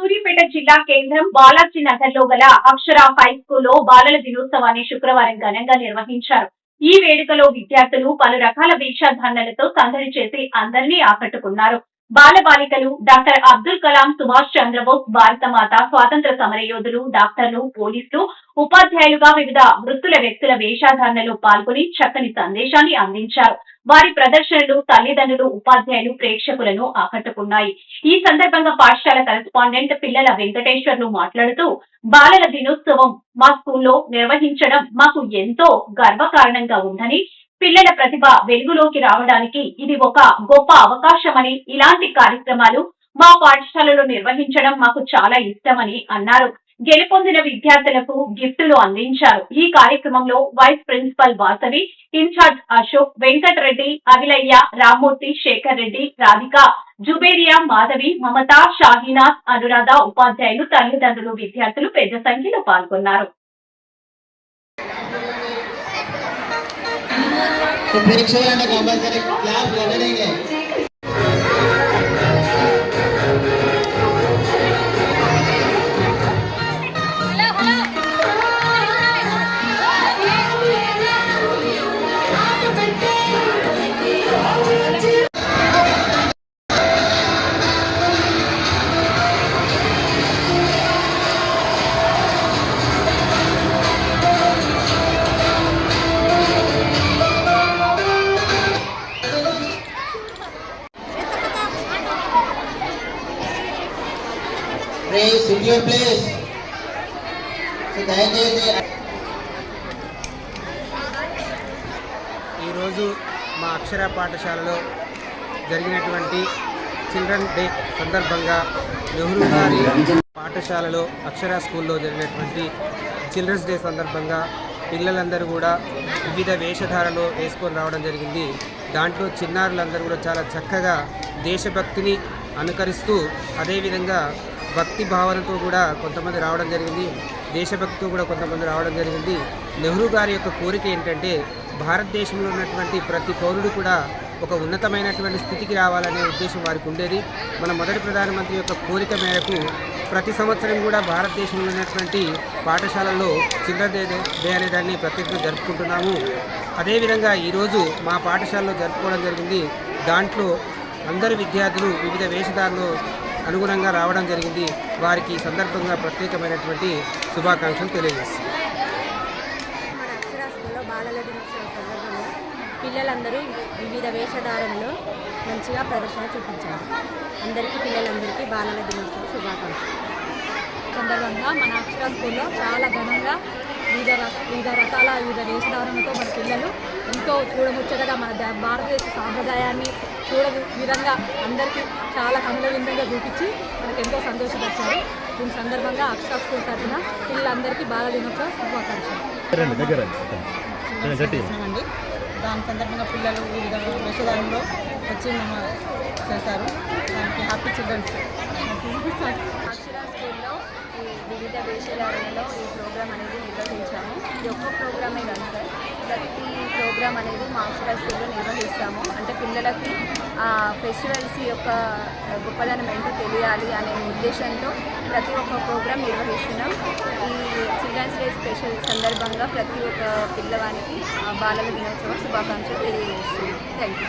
సూర్యాపేట జిల్లా కేంద్రం బాలాజీ నగర్లో గల అక్షర హై స్కూల్లో బాలల దినోత్సవాన్ని శుక్రవారం ఘనంగా నిర్వహించారు. ఈ వేడుకలో విద్యార్థులు పలు రకాల వేషధారణలతో సందడి చేసి అందరినీ ఆకట్టుకున్నారు. బాలబాలికలు డాక్టర్ అబ్దుల్ కలాం సుభాష్ చంద్రబోస్ భారత మాత స్వాతంత్ర సమరయోధులు డాక్టర్లు పోలీసులు ఉపాధ్యాయులుగా వివిధ వృత్తుల వ్యక్తుల వేషధారణలో పాల్గొని చక్కని సందేశాన్ని అందించారు. వారి ప్రదర్శనలు తల్లిదండ్రులు ఉపాధ్యాయులు ప్రేక్షకులను ఆకట్టుకున్నాయి. ఈ సందర్భంగా పాఠశాల కరెస్పాండెంట్ పిల్లల వెంకటేశ్వర్లు మాట్లాడుతూ బాలల దినోత్సవం మా స్కూల్లో నిర్వహించడం మాకు ఎంతో గర్వకారణంగా ఉందని పిల్లల ప్రతిభ వెలుగులోకి రావడానికి ఇది ఒక గొప్ప అవకాశమని ఇలాంటి కార్యక్రమాలు మా పాఠశాలలో నిర్వహించడం మాకు చాలా ఇష్టమని అన్నారు. గెలుపొందిన విద్యార్థులకు గిఫ్టులు అందించారు. ఈ కార్యక్రమంలో vice principal Vasavi in-charge Ashok Venkatareddy Avilaiah Rammurthy Shekar Reddy Radhika Juberia Madhavi Mamata Shahinath Anuradha ఉపాధ్యాయులు తల్లిదండ్రులు విద్యార్థులు పెద్ద సంఖ్యలో పాల్గొన్నారు. तो परीक्षेला कंपल्सरी क्लास लेना नहीं है Please sit your place so దయచేసి ఈరోజు మా అక్షర పాఠశాలలో జరిగినటువంటి చిల్డ్రన్ డే సందర్భంగా నెహ్రూ గారి పాఠశాలలో అక్షర స్కూల్లో జరిగినటువంటి చిల్డ్రన్స్ డే సందర్భంగా పిల్లలందరూ కూడా వివిధ వేషధారలో వేసుకొని రావడం జరిగింది. దాంట్లో చిన్నారులందరూ కూడా చాలా చక్కగా దేశభక్తిని అనుకరిస్తూ అదేవిధంగా భక్తి భావనతో కూడా కొంతమంది రావడం జరిగింది. దేశభక్తితో కూడా కొంతమంది రావడం జరిగింది. నెహ్రూ గారి యొక్క కోరిక ఏంటంటే భారతదేశంలో ఉన్నటువంటి ప్రతి పౌరుడు కూడా ఒక ఉన్నతమైనటువంటి స్థితికి రావాలనే ఉద్దేశం వారికి ఉండేది. మన మొదటి ప్రధానమంత్రి యొక్క కోరిక మేరకు ప్రతి సంవత్సరం కూడా భారతదేశంలో ఉన్నటువంటి పాఠశాలల్లో చిల్డ్రన్ డే అనే దాన్ని ప్రత్యేకంగా జరుపుకుంటున్నాము. అదేవిధంగా ఈరోజు మా పాఠశాలలో జరుపుకోవడం జరిగింది. దాంట్లో అందరు విద్యార్థులు వివిధ వేషధారులు అనుగుణంగా రావడం జరిగింది. వారికి ఈ సందర్భంగా ప్రత్యేకమైనటువంటి శుభాకాంక్షలు తెలియజేస్తుంది మన బాలల పిల్లలందరూ వివిధ వేషధారంలో మంచిగా ప్రదర్శన చూపించారు. అందరికీ పిల్లలందరికీ బాలల దినోత్సవ శుభాకాంక్షలు. సందర్భంగా మన అక్షర స్కూల్లో చాలా ఘనంగా వివిధ వివిధ రకాల వివిధ వేషధారణతో మన పిల్లలు ఎంతో చూడముచ్చటగా మన ద- భారతదేశ సాంప్రదాయాన్ని చూడ విధంగా అందరికీ చాలా కనుల విందుగా చూపించి మనకు ఎంతో సంతోషపరిచారు. దీని సందర్భంగా అక్షర స్కూల్ తరఫున పిల్లలందరికీ బాల దినోత్సవ శుభాకాంక్షలు దాని సందర్భంగా పిల్లలు వివిధ వేషధారంలో వచ్చి మేము చేశారు హ్యాపీ చిల్డ్రన్స్ అక్షర స్కూల్లో ఈ వివిధ వేషధారణలో ఈ ప్రోగ్రామ్ అనేది నిర్వహించాము. ఇది ఒక్క ప్రోగ్రామే కాదు సార్ ప్రతి ప్రోగ్రామ్ అనేది మా అక్షర స్కూల్లో నిర్వహిస్తాము. అంటే పిల్లలకి ఆ ఫెస్టివల్స్ యొక్క గొప్పదనం ఏంటో తెలియాలి అనే ఉద్దేశంతో ప్రతి ఒక్క ప్రోగ్రామ్ నిర్వహిస్తున్నాం. ఈ చిల్డ్రన్స్ డే స్పెషల్ సందర్భంగా ప్రతి ఒక్క పిల్లవానికి బాలల దినోత్సవం శుభాకాంక్షలు తెలియజేస్తున్నాం. Thank you